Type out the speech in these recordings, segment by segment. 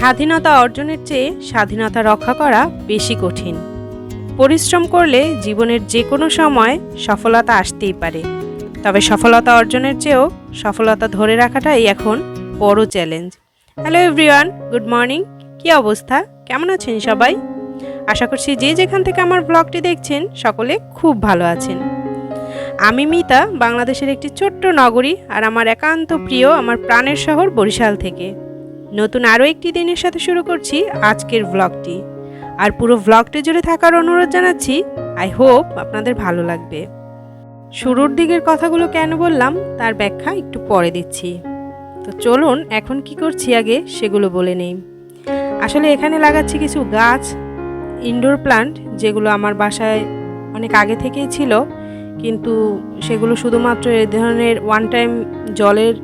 স্বাধীনতা অর্জনের চেয়ে স্বাধীনতা রক্ষা করা বেশি কঠিন। পরিশ্রম করলে জীবনের যে কোনো সময় সফলতা আসতেই পারে। তবে সফলতা অর্জনের চেয়েও সফলতা ধরে রাখাটাই এখন বড় challenge. Hello everyone, good morning. কী অবস্থা? কেমন আছেন সবাই? আশা করছি যে যেখান থেকে আমার ব্লগটি দেখছেন, সকলে খুব ভালো আছেন। আমি মিতা, বাংলাদেশের একটি ছোট্ট নগরী আর আমার একান্ত প্রিয় আমার প্রাণের শহর বরিশাল থেকে। নতুন আরও একটি দিনের সাথে শুরু করছি আজকের ব্লগটি আর পুরো ব্লগটি জুড়ে থাকার অনুরোধ জানাচ্ছি আই হোপ আপনাদের ভালো লাগবে। শুরুর দিকের কথাগুলো কেন বললাম, তার ব্যাখ্যা একটু পরে দিচ্ছি। তো চলুন, এখন কি করছি আগে, সেগুলো বলে নেই। আসলে এখানে লাগাচ্ছি কিছু গাছ ইনডোর প্লান্ট যেগুলো আমার বাসায় অনেক আগে থেকেই ছিল, কিন্তু সেগুলো শুধুমাত্র এই ধরনের ওয়ান টাইম জলের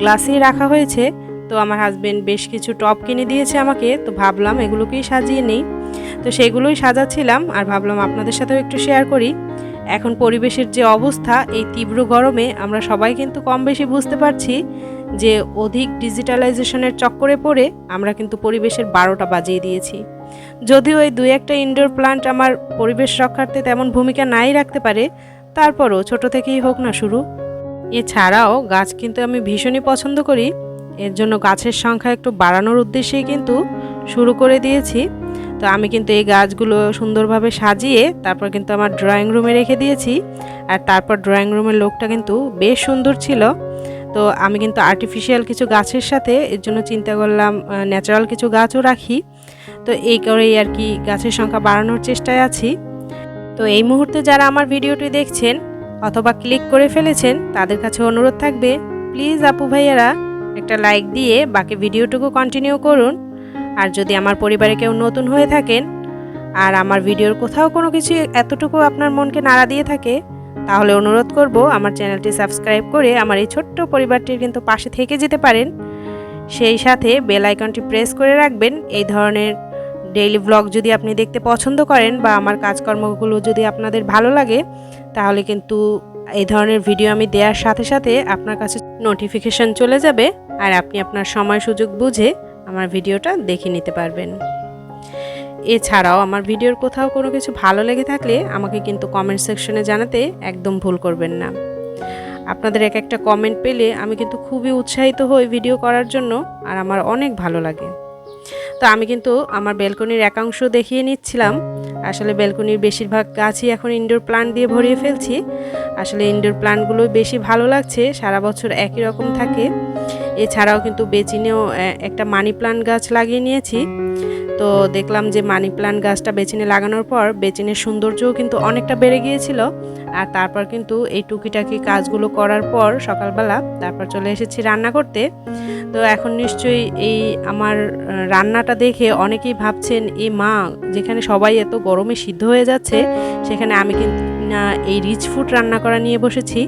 গ্লাসেই রাখা হয়েছে। তো আমার হাজব্যান্ড বেশ কিছু টপ কিনে দিয়েছে আমাকে, তো ভাবলাম এগুলোকেই সাজিয়ে নেই। তো সেগুলোই সাজাচ্ছিলাম আর ভাবলাম আপনাদের সাথেও একটু শেয়ার করি। এখন পরিবেশের যে অবস্থা, এই তীব্র গরমে আমরা সবাই কিন্তু কম বেশি বুঝতে পারছি যে অধিক ডিজিটালাইজেশনের চক্করে পড়ে আমরা কিন্তু পরিবেশের বারোটা বাজিয়ে দিয়েছি। যদিও এই দুই একটা ইনডোর প্লান্ট আমার পরিবেশ রক্ষার্থে তেমন ভূমিকা নাই রাখতে পারে, তারপরও ছোট থেকেই হোক না শুরু। এছাড়াও গাছ কিন্তু আমি ভীষণই পছন্দ করি। এর জন্য গাছের সংখ্যা একটু বাড়ানোর উদ্দেশ্যেই কিন্তু শুরু করে দিয়েছি। তো আমি কিন্তু এই গাছগুলো সুন্দরভাবে সাজিয়ে তারপর কিন্তু আমার ড্রয়িং রুমে রেখে দিয়েছি। আর তারপর ড্রয়িং রুমের লোকটা কিন্তু বেশ সুন্দর ছিল। তো আমি কিন্তু আর্টিফিশিয়াল কিছু গাছের সাথে এর জন্য চিন্তা করলাম ন্যাচারাল কিছু গাছও রাখি। তো এই করেই আর কি গাছের সংখ্যা বাড়ানোর চেষ্টায় আছি। তো এই মুহূর্তে যারা আমার ভিডিওটি দেখছেন অথবা ক্লিক করে ফেলেছেন, তাদের কাছে অনুরোধ থাকবে প্লিজ আপু ভাইয়ারা একটা লাইক দিয়ে বাকি ভিডিওটুকু কন্টিনিউ করুন। আর যদি আমার পরিবারে কেউ নতুন হয়ে থাকেন আর আমার ভিডিওর কোথাও কোনো কিছু এতটুকু আপনার মনকে নাড়া দিয়ে থাকে, তাহলে অনুরোধ করব আমার চ্যানেলটি সাবস্ক্রাইব করে আমার এই ছোট্ট পরিবারটির কিন্তু পাশে থেকে যেতে পারেন। সেই সাথে বেল আইকনটি প্রেস করে রাখবেন। এই ধরনের ডেইলি ব্লগ যদি আপনি দেখতে পছন্দ করেন বা আমার কাজকর্মগুলো যদি আপনাদের ভালো লাগে, তাহলে কিন্তু এই ধরনের ভিডিও আমি দেওয়ার সাথে সাথে আপনার কাছে নোটিফিকেশন চলে যাবে আর আপনি আপনার সময় সুযোগ বুঝে আমার ভিডিওটা দেখে নিতে পারবেন। এছাড়াও আমার ভিডিওর কোথাও কোনো কিছু ভালো লেগে থাকলে আমাকে কিন্তু কমেন্ট সেকশনে জানাতে একদম ভুল করবেন না। আপনাদের এক একটা কমেন্ট পেলে আমি কিন্তু খুবই উৎসাহিত হই ভিডিও করার জন্য আর আমার অনেক ভালো লাগে। তো আমি কিন্তু আমার বেলকনির একাংশ দেখিয়ে নিচ্ছিলাম। আসলে ব্যালকনির বেশিরভাগ গাছই এখন ইনডোর প্লান্ট দিয়ে ভরিয়ে ফেলছি। আসলে ইনডোর প্লান্টগুলো বেশি ভালো লাগছে, সারা বছর একই রকম থাকে। এছাড়াও কিন্তু বেচিনেও একটা মানি প্লান্ট গাছ লাগিয়ে নিয়েছি। তো দেখলাম যে মানি প্লান্ট গাছটা বেচিনে লাগানোর পর বেচিনের সৌন্দর্যও কিন্তু অনেকটা বেড়ে গিয়েছিল। আর তারপর কিন্তু এই টুকিটাকি কাজগুলো করার পর সকালবেলা তারপর চলে এসেছি রান্না করতে। তো এখন নিশ্চয়ই এই আমার রান্নাটা দেখে অনেকেই ভাবছেন এই মা, যেখানে সবাই এত গরমে সিদ্ধ হয়ে যাচ্ছে, সেখানে আমি কিন্তু না এই রিচ ফুড রান্না করা নিয়ে বসেছি।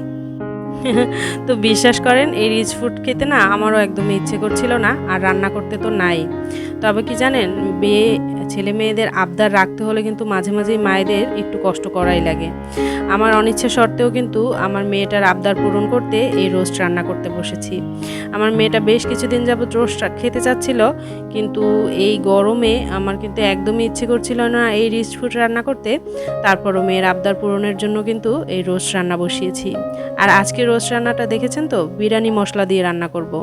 তো বিশ্বাস করেন, এই রিচ ফুড খেতে না আমারও একদমই ইচ্ছে করছিল না, আর রান্না করতে তো নাই। তবে কি জানেন বিয়ে ছেলে মেয়েদের আবদার রাখতে হলে কিন্তু মাঝে মাঝেই মায়েদের একটু কষ্ট করাই লাগে। আমার অনিচ্ছা সত্ত্বেও কিন্তু আমার মেয়েটার আবদার পূরণ করতে এই রোস্ট রান্না করতে বসেছি। আমার মেয়েটা বেশ কিছুদিন যাবত রোস্ট খেতে চাচ্ছিল, কিন্তু এই গরমে আমার কিন্তু একদমই ইচ্ছে করছিল না এই রিচ ফুড রান্না করতে। তারপরও মেয়ের আবদার পূরণের জন্য কিন্তু এই রোস্ট রান্না বসিয়েছি। আর আজকে রোস্ট রান্নাটা দেখেছেন তো? বিরিয়ানি মশলা দিয়ে রান্না করব।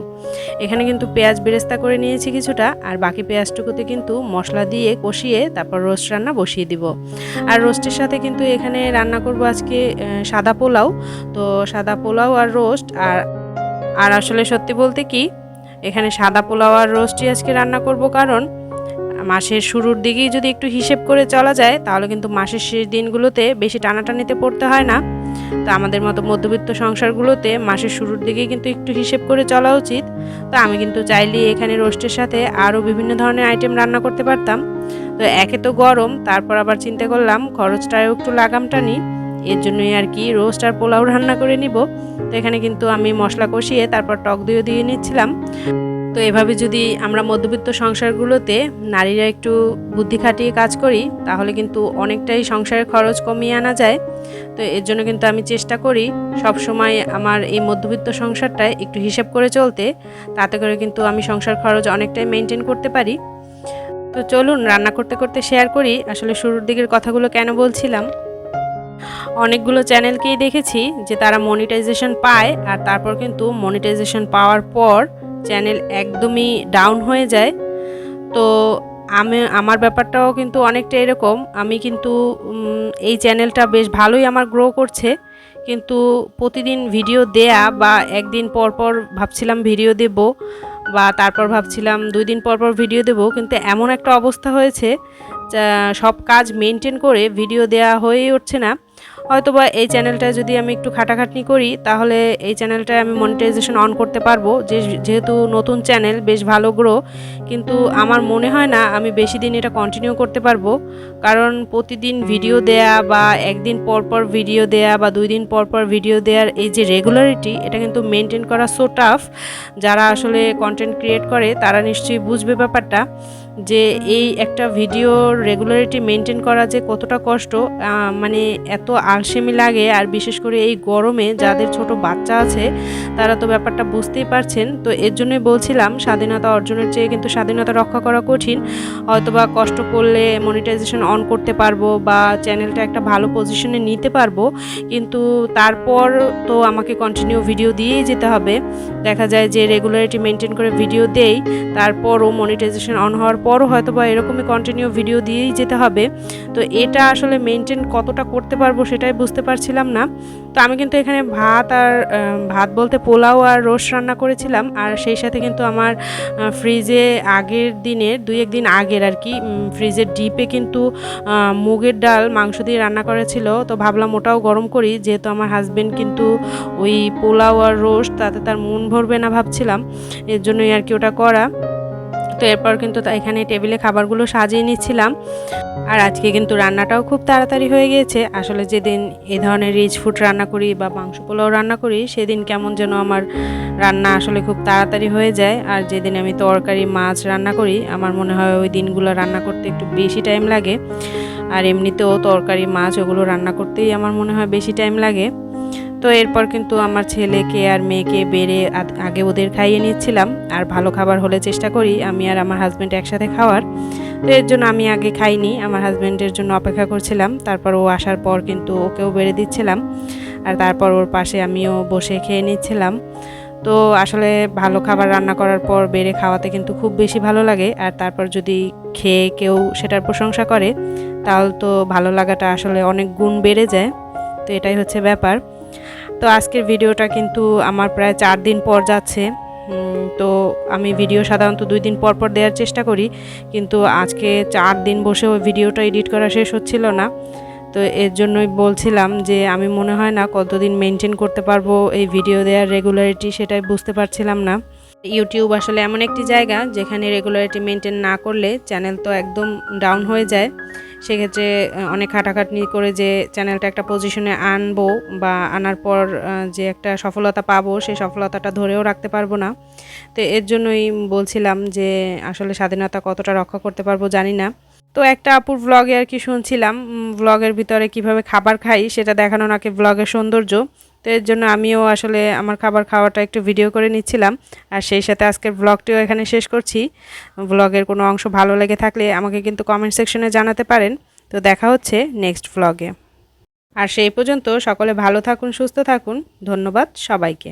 এখানে কিন্তু পেঁয়াজ বেরেস্তা করে নিয়েছি কিছুটা, আর বাকি পেঁয়াজটুকুতে কিন্তু মশলা দিয়ে কষিয়ে তারপর রোস্ট রান্না বসিয়ে দিব। আর রোস্টের সাথে কিন্তু এখানে রান্না করব আজকে সাদা পোলাও। তো সাদা পোলাও আর রোস্ট, আর আর আসলে সত্যি বলতে কি, এখানে সাদা পোলাও আর রোস্টই আজকে রান্না করব কারণ মাসের শুরুর দিকেই যদি একটু হিসেব করে চলা যায়, তাহলে কিন্তু মাসের শেষ দিনগুলোতে বেশি টানাটানিতে পড়তে হয় না। তো আমাদের মতো মধ্যবিত্ত সংসারগুলোতে মাসের শুরুর দিকেই কিন্তু একটু হিসেব করে চলা উচিত। তো আমি কিন্তু চাইলে এখানে রোস্টের সাথে আরও বিভিন্ন ধরনের আইটেম রান্না করতে পারতাম। তো একে তো গরম, তারপর আবার চিন্তা করলাম খরচটাও একটু লাগামটা নিই এর জন্যই আর কি রোস্ট আর পোলাও রান্না করে নিব। তো এখানে কিন্তু আমি মশলা কষিয়ে তারপর টক দইও দিয়ে নিচ্ছিলাম। তো এভাবে যদি আমরা মধ্যবিত্ত সংসারগুলোতে নারীরা একটু বুদ্ধি খাটিয়ে কাজ করি, তাহলে কিন্তু অনেকটাই সংসারের খরচ কমিয়ে আনা যায়। তো এর জন্য কিন্তু আমি চেষ্টা করি সব সময় আমার এই মধ্যবিত্ত সংসারটায় একটু হিসেব করে চলতে। তাতে করে কিন্তু আমি সংসার খরচ অনেকটাই মেনটেন করতে পারি। তো চলুন রান্না করতে করতে শেয়ার করি। আসলে শুরুর দিকের কথাগুলো কেন বলছিলাম? অনেকগুলো চ্যানেলকেই দেখেছি যে তারা মনিটাইজেশন পায় আর তারপর কিন্তু মনিটাইজেশন পাওয়ার পর চ্যানেল একদমই ডাউন হয়ে যায়। তো আমি, আমার ব্যাপারটাও কিন্তু অনেকটা এরকম। আমি কিন্তু এই চ্যানেলটা বেশ ভালোই আমার গ্রো করছে। কিন্তু প্রতিদিন ভিডিও দেয়া বা একদিন পর পর ভাবছিলাম ভিডিও দেব বা তারপর ভাবছিলাম দুই দিন পর পর ভিডিও দেব, কিন্তু এমন একটা অবস্থা হয়েছে সব কাজ মেনটেন করে ভিডিও দেয়া হয়ে উঠছে না। হয়তোবা এই চ্যানেলটা যদি আমি একটু খাটাখাটনি করি, তাহলে এই চ্যানেলটায় আমি মনিটাইজেশন অন করতে পারব। যে, যেহেতু নতুন চ্যানেল বেশ ভালো গ্রো কিন্তু আমার মনে হয় না আমি বেশি দিন এটা কন্টিনিউ করতে পারব। কারণ প্রতিদিন ভিডিও দেয়া বা একদিন পর পর ভিডিও দেয়া বা দুই দিন পর পর ভিডিও দেওয়ার এই যে রেগুলারিটি এটা কিন্তু মেনটেন করা সো টাফ যারা আসলে কন্টেন্ট ক্রিয়েট করে, তারা নিশ্চয়ই বুঝবে ব্যাপারটা যে এই একটা ভিডিওর রেগুলারিটি মেনটেন করা যে কতটা কষ্ট মানে এত আলসেমি লাগে আর বিশেষ করে এই গরমে যাদের ছোট বাচ্চা আছে, তারা তো ব্যাপারটা বুঝতেই পারছেন। তো এর জন্যই বলছিলাম স্বাধীনতা অর্জনের চেয়ে কিন্তু স্বাধীনতা রক্ষা করা কঠিন। হয়তোবা কষ্ট করলে মনিটাইজেশন অন করতে পারব বা চ্যানেলটা একটা ভালো পজিশনে নিতে পারব। কিন্তু তারপর তো আমাকে কন্টিনিউ ভিডিও দিয়েই যেতে হবে। দেখা যায় যে রেগুলারিটি মেনটেন করে ভিডিও দেই, তারপরও মনিটাইজেশন অন হওয়ার পরও হয়তো বা এরকমই কন্টিনিউ ভিডিও দিয়েই যেতে হবে। তো এটা আসলে মেনটেন কতটা করতে পারব সেটাই বুঝতে পারছিলাম না। তো আমি কিন্তু এখানে ভাত আর ভাত বলতে পোলাও আর রোস্ট রান্না করেছিলাম। আর সেই সাথে কিন্তু আমার ফ্রিজে আগের দিনের দুই একদিন আগের আর কি ফ্রিজের ডিপে কিন্তু মুগের ডাল মাংস দিয়ে রান্না করেছিল তো ভাবলাম ওটাও গরম করি, যেহেতু আমার হাজবেন্ড কিন্তু ওই পোলাও আর রোস্ট, তাতে তার মন ভরবে না ভাবছিলাম। এর জন্যই আর কি ওটা করা। তো এরপর কিন্তু এখানে টেবিলে খাবারগুলো সাজিয়ে নিচ্ছিলাম। আর আজকে কিন্তু রান্নাটাও খুব তাড়াতাড়ি হয়ে গিয়েছে। আসলে যেদিন এ ধরনের রিচ ফুড রান্না করি বা মাংস পোলাও রান্না করি, সেদিন কেমন যেন আমার রান্না আসলে খুব তাড়াতাড়ি হয়ে যায়। আর যেদিন আমি তরকারি, মাছ রান্না করি, আমার মনে হয় ওই দিনগুলো রান্না করতে একটু বেশি টাইম লাগে। আর এমনিতেও তরকারি, মাছ ওগুলো রান্না করতেই আমার মনে হয় বেশি টাইম লাগে। তো এরপর কিন্তু আমার ছেলেকে আর মেয়েকে বেড়ে আগে ওদের খাইয়ে নিচ্ছিলাম। আর ভালো খাবার হলে চেষ্টা করি আমি আর আমার হাজব্যান্ড একসাথে খাওয়ার। তো এর জন্য আমি আগে খাইনি, আমার হাজব্যান্ডের জন্য অপেক্ষা করছিলাম। তারপর ও আসার পর কিন্তু ওকেও বেড়ে দিচ্ছিলাম। আর তারপর ওর পাশে আমিও বসে খেয়ে নিচ্ছিলাম। তো আসলে ভালো খাবার রান্না করার পর বেড়ে খাওয়াতে কিন্তু খুব বেশি ভালো লাগে। আর তারপর যদি খেয়ে কেউ সেটার প্রশংসা করে, তাহলে তো ভালো লাগাটা আসলে অনেক গুণ বেড়ে যায়। তো এটাই হচ্ছে ব্যাপার। তো আজকের ভিডিওটা কিন্তু আমার প্রায় চার দিন পর যাচ্ছে। তো আমি ভিডিও সাধারণত দুই দিন পর পর দেওয়ার চেষ্টা করি, কিন্তু আজকে চার দিন বসে ওই ভিডিওটা এডিট করা শেষ হচ্ছিল না। তো এর জন্যই বলছিলাম যে আমি মনে হয় না কতদিন মেনটেন করতে পারব এই ভিডিও দেওয়ার রেগুলারিটি সেটাই বুঝতে পারছিলাম না। ইউটিউব আসলে এমন একটি জায়গা যেখানে রেগুলারিটি মেনটেন না করলে চ্যানেল তো একদম ডাউন হয়ে যায়। সেক্ষেত্রে অনেক খাটাখাটনি করে যে চ্যানেলটা একটা পজিশনে আনব বা আনার পর যে একটা সফলতা পাবো, সেই সফলতাটা ধরেও রাখতে পারব না। তো এর জন্যই বলছিলাম যে আসলে স্বাধীনতা কতটা রক্ষা করতে পারব জানি না। তো একটা আপুর ভ্লগে আর কি শুনছিলাম ব্লগের ভিতরে কীভাবে খাবার খাই সেটা দেখানো নাকি ভ্লগের সৌন্দর্য। তো এর জন্য আমিও আসলে আমার খাবার খাওয়াটা একটু ভিডিও করে নিচ্ছিলাম। আর সেই সাথে আজকের ব্লগটিও এখানে শেষ করছি। ব্লগের কোনো অংশ ভালো লেগে থাকলে আমাকে কিন্তু কমেন্ট সেকশনে জানাতে পারেন। তো দেখা হচ্ছে নেক্সট ব্লগে আর সেই পর্যন্ত সকলে ভালো থাকুন, সুস্থ থাকুন। ধন্যবাদ সবাইকে।